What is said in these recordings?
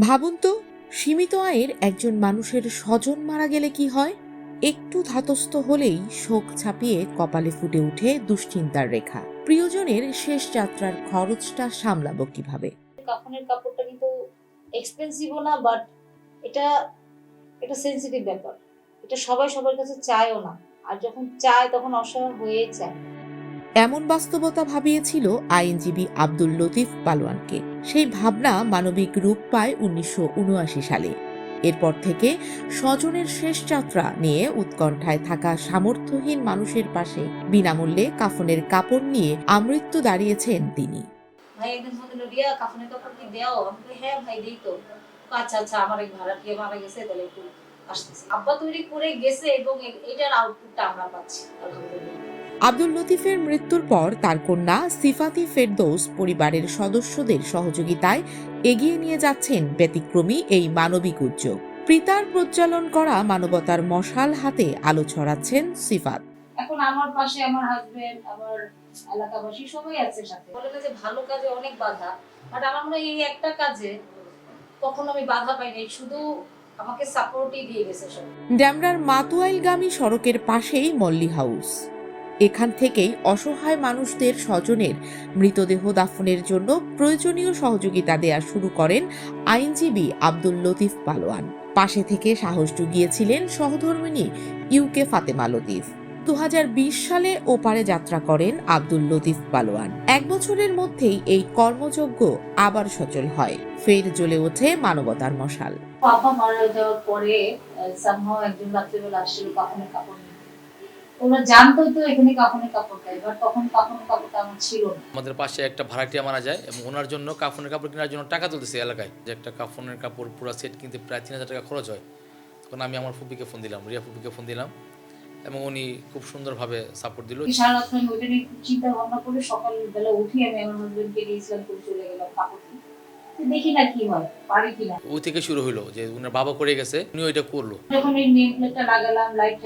ভাবুন তো, সীমিত আয়ের একজন মানুষের স্বজন মারা গেলে কি হয়? একটু ধাতস্থ হলেই শোক ছাপিয়ে কপালে ফুটে উঠে দুশ্চিন্তার রেখা। প্রিয়জনের শেষ যাত্রার খরচটা সামলাবো কীভাবে? কাফনের কাপড়টা কিন্তু এক্সপেন্সিভও না বাট এটা এটা সেন্সিটিভ ব্যাপার। এটা সবাই সবার কাছে চায়ও না। আর যখন চায়, তখন অসহায় হয়ে যায়। এমন বাস্তবতা ভাবিয়েছিল আইনজীবী আব্দুল লতিফ পালোয়ানকে। সেই ভাবনা মানবিক রূপ পায় উনিশশো উনআশি সালে। এরপর থেকে স্বজনের শেষ যাত্রা নিয়ে উৎকণ্ঠায় থাকা সামর্থ্যহীন মানুষের পাশে বিনামূল্যে কাফনের কাপড় নিয়ে আমৃত্যু দাঁড়িয়েছেন তিনি। ভাই, একদিন দিল, রিয়া, কাফনের কাপড় কি দেও? হ্যাঁ ভাই, দেই তো। আচ্ছা আচ্ছা আমার এক ভাড়াটিয়া মারা গেছে, তাহলে একটু আসতেছি। আব্বা তৈরি করে গেছে এবং এটার আউটপুটটা আমরা পাচ্ছি, আলহামদুলিল্লাহ। আব্দুল লতিফের মৃত্যুর পর তার কন্যা সিফাতি ফেরদৌস পরিবারের সদস্যদের সহযোগিতায় এগিয়ে নিয়ে যাচ্ছেন ব্যতিক্রমী এই মানবিক উদ্যোগ। পিতার প্রজ্বালন করা মানবতার মশাল হাতে আলো ছড়াচ্ছেন সিফাত। এখন আমার পাশে আমার হাজবেন্ড আমার এলাকাবাসী সবাই আছে সাথে। বলে যে ভালো কাজে অনেক বাধা বাট আমার মনে এই একটা কাজে কখনো আমি বাধা পাইনি শুধু আমাকে সাপোর্টই দিয়ে গেছে সব। ড্যামরার মাতুয়াইলগামী সড়কের পাশেই মল্লি হাউস। এখান থেকেই অসহায় মানুষদের স্বজনের মৃতদেহ দাফনের জন্য প্রয়োজনীয় সহযোগিতা দেয়া শুরু করেন আইনজীবী আব্দুল লতিফ পালোয়ান। পাশে থেকে সাহস জুগিয়েছিলেন সহধর্মিনী ইউকে ফাতেমা লতিফ। দুহাজার বিশ সালে ওপারে যাত্রা করেন আব্দুল লতিফ পালোয়ান। এক বছরের মধ্যেই এই কর্মযজ্ঞ আবার সচল হয়। ফের জ্বলে ওঠে মানবতার মশাল। বাবা মারা যাওয়ার পরে একজন রাত্রিবেলা আসছিল কাপড় ওরা জানতো তো এখানে কাফনের কাপড় দেয় বাট তখন কাফনের কাপড়টা আমার ছিল না। আমাদের পাশে একটা ভাড়াটিয়া মারা যায় এবং ওনার জন্য কাফনের কাপড় কেনার জন্য টাকা তুলতেছে এলাকায় যে একটা কাফনের কাপড় পুরো সেট কিনতে প্রায় তিন হাজার টাকা খরচ হয়। তখন আমি আমার ফুপিকে ফোন দিলাম রিয়া ফুপিকে ফোন দিলাম এবং উনি খুব সুন্দরভাবে সাপোর্ট দিল। সারা রাত আমি ওইটা নিয়ে চিন্তা ভাবনা করে সকালবেলা উঠি আমি আমার হাজবেন্ডকে করে চলে গেলাম কাপড় দেখি না কি হয় পারি কিনা। ওই থেকে শুরু হলো যে উনার বাবা করে গেছে উনি ওইটা করল। যখন এই লাগালাম লাইট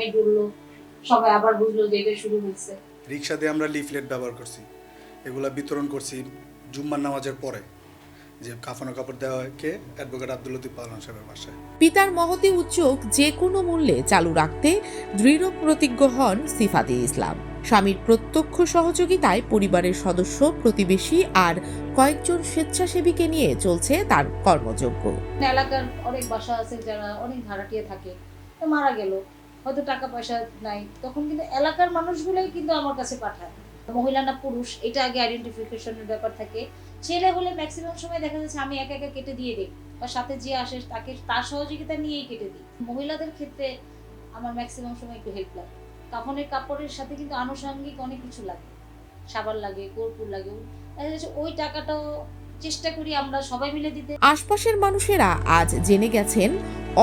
সবাই আবার বুঝলো যে এটা শুরু হয়েছে। রিক্সা দিয়ে আমরা লিফলেট ব্যবহার করছি। এগুলা বিতরণ করছি জুম্মার নামাজের পরে। যে কাফানো কাপড় দেওয়া হয় কে? অ্যাডভোকেট আব্দুল লতিফ পালন সাহেবের বাসায়। পিতার মহতি উদ্যোগ যে কোনো মূল্যে চালু রাখতে দৃঢ় প্রতিজ্ঞ হন সিফাতে ইসলাম। স্বামীর প্রত্যক্ষ সহযোগিতায় পরিবারের সদস্য প্রতিবেশী আর কয়েকজন স্বেচ্ছাসেবীকে নিয়ে চলছে তার কর্মযজ্ঞ। এলাকার অনেক বাসা আছে যারা অনেক ভাড়াটিয়ে থাকে। মারা গেল। হয়তো টাকা পয়সা নাই। তখন কিন্তু এলাকার মানুষগুলোই কিন্তু আমার কাছে পাঠায়। মহিলা না পুরুষ, এটা আগে আইডেন্টিফিকেশনের ব্যাপার থাকে। ছেলে হলে ম্যাক্সিমাম সময় দেখা যাচ্ছে আমি একা একা কেটে দিয়ে দিই বা সাথে যে আসে তাকে তার সহযোগিতা নিয়েই কেটে দিই। মহিলাদের ক্ষেত্রে আমার ম্যাক্সিমাম সময় একটু হেল্প লাগে। কাফনের কাপড়ের সাথে কিন্তু আনুষঙ্গিক অনেক কিছু লাগে। সাবান লাগে, কর্পূর লাগে। দেখা যাচ্ছে ওই টাকাটাও চেষ্টা করি আমরা সবাই মিলে দিতে। আশপাশের মানুষেরা আজ জেনে গেছেন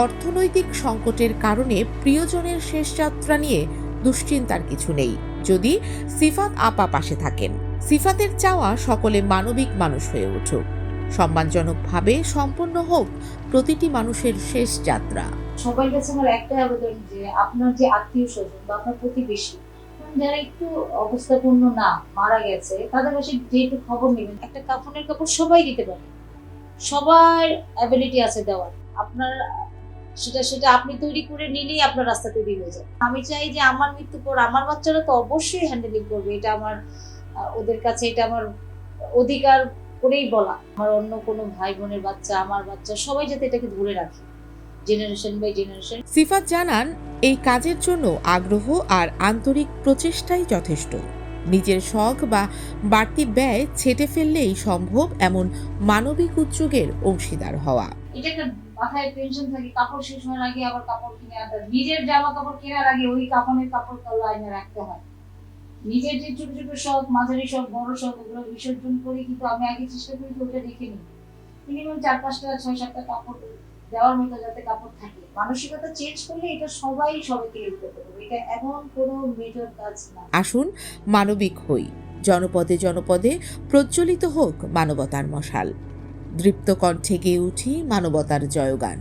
অর্থনৈতিক সংকটের কারণে প্রিয়জনের শেষ যাত্রা নিয়ে দুশ্চিন্তার কিছু নেই। যদি সিফাত আপা পাশে থাকেন সিফাতের চাওয়া সকলে মানবিক মানুষ হয়ে উঠুক। সম্মানজনকভাবে সম্পন্ন হোক প্রতিটি মানুষের শেষ যাত্রা। সবার কাছে আমার একটাই আবেদন যে আপনার যে আত্মীয় স্বজন বা আপনার প্রতিবেশী যারা একটু অবস্থাপূর্ণ না, মারা গেছে, তাদের কাছে যেহেতু খবর নেবেন, একটা কাফনের কাপড় সবাই দিতে পারে। সবার অ্যাবিলিটি আছে দেওয়ার। আপনার, সেটা সেটা আপনি তৈরি করে নিলেই আপনার রাস্তা তৈরি হয়ে যাবে আমি চাই যে আমার মৃত্যু পর আমার বাচ্চারা তো অবশ্যই হ্যান্ডেলিং করবে। এটা আমার ওদের কাছে এটা আমার অধিকার করেই বলা। আমার অন্য কোনো ভাই বোনের বাচ্চা, আমার বাচ্চা, সবাই যাতে এটাকে ধরে রাখে। জেনারেশন বাই জেনারেশন সিফাত জানান এই কাজের জন্য আগ্রহ আর আন্তরিক প্রচেষ্টাই যথেষ্ট। নিজের শখ বা বাড়তি ব্যয় ছেটে ফেললেই সম্ভব এমন মানবিক উদ্যোগের অংশীদার হওয়া। এটা একটা মাথায় টেনশন থাকে কাপড় শেষ হওয়ার আগে আবার কাপড় কিনে আনতে নিজের জামা কাপড় কেনার আগে ওই কাপড়ের কাপড় এনে রাখতে হয়। নিজের যে ছোট ছোট শখ মাঝারি শখ বড় শখ ওগুলো বিসর্জন করে কিন্তু আমি আগে চেষ্টা করি ওটা রেখে নিই। মিনিমাম চার পাঁচটা ছয় সাতটা কাপড় দেওয়ার মতো যাতে কাপড় থাকে। মানসিকতা চেঞ্জ করলে এটা সবাই সবাইকে হেল্প করতে পারবে। এটা এমন কোনো মেজর কাজ না। আসুন, মানবিক হই। জনপদে জনপদে প্রজ্বলিত হোক মানবতার মশাল। দৃপ্ত কণ্ঠে গেয়ে উঠি মানবতার জয়গান।